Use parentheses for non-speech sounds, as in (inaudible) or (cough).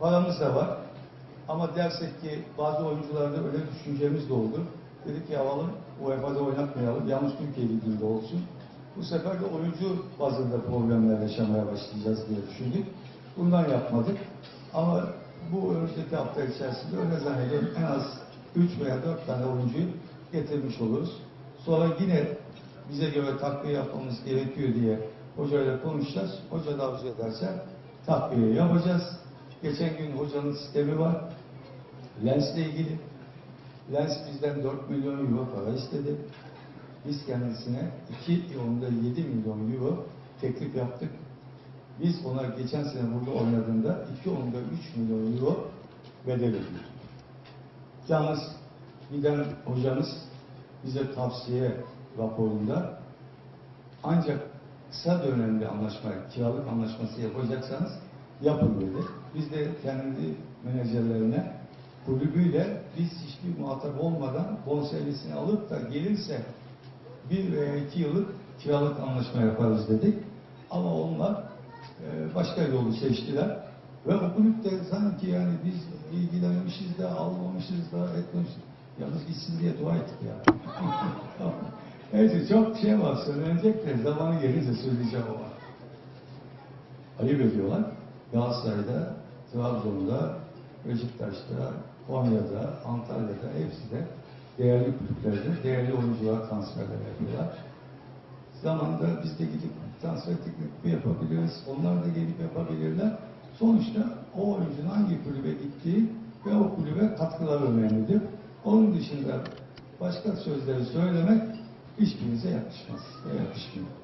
paramız da var. Ama dersek ki bazı oyuncularda öyle düşüncemiz de oldu. Dedik ki alalım, UEFA'da oynatmayalım, yalnız Türkiye Ligi'nde olsun. Bu sefer de oyuncu bazında problemler yaşamaya başlayacağız diye düşündük. Bundan yapmadık. Ama bu önümüzdeki hafta içerisinde öyle zannediyorum en az 3 veya 4 tane oyuncuyu getirmiş oluruz. Sonra yine bize göre takviye yapmamız gerekiyor diye hocayla konuşacağız. Hoca da arzu ederse takviye yapacağız. Geçen gün hocanın sistemi var. Lensle ilgili. Lens bizden 4 milyon euro para istedi. Biz kendisine 2 yılında 7 milyon euro teklif yaptık. Biz ona geçen sene burada oynadığında 2 yılında 3 milyon euro bedel ödüyorduk. Yalnız giden hocamız bize tavsiye raporunda ancak kısa dönemli anlaşma, kiralık anlaşması yapacaksanız yapın dedi. Biz de kendi menajerlerine kulübüyle biz hiçbir muhatap olmadan bonservisini alıp da gelirse bir veya iki yıllık kiralık anlaşma yaparız dedik. Ama onlar e, başka yolu seçtiler. Ve o kulüp de sanki yani biz ilgilenmişiz de almamışız da etmemişiz. Yalnız gitsin diye dua ettik ya. (laughs) Neyse çok şey var söylenecek de zamanı gelince söyleyeceğim ama. Ayıp ediyorlar. Galatasaray'da, Trabzon'da, Beşiktaş'ta, Konya'da, Antalya'da hepsi de değerli kulüplerde değerli oyuncular transferler yapıyorlar. Zamanında biz de gidip transfer teklifi yapabiliriz. Onlar da gelip yapabilirler. Sonuçta o oyuncunun hangi kulübe gittiği ve o kulübe katkıları önemlidir. Onun dışında başka sözleri söylemek hiçbirinize yakışmaz yakışmıyor.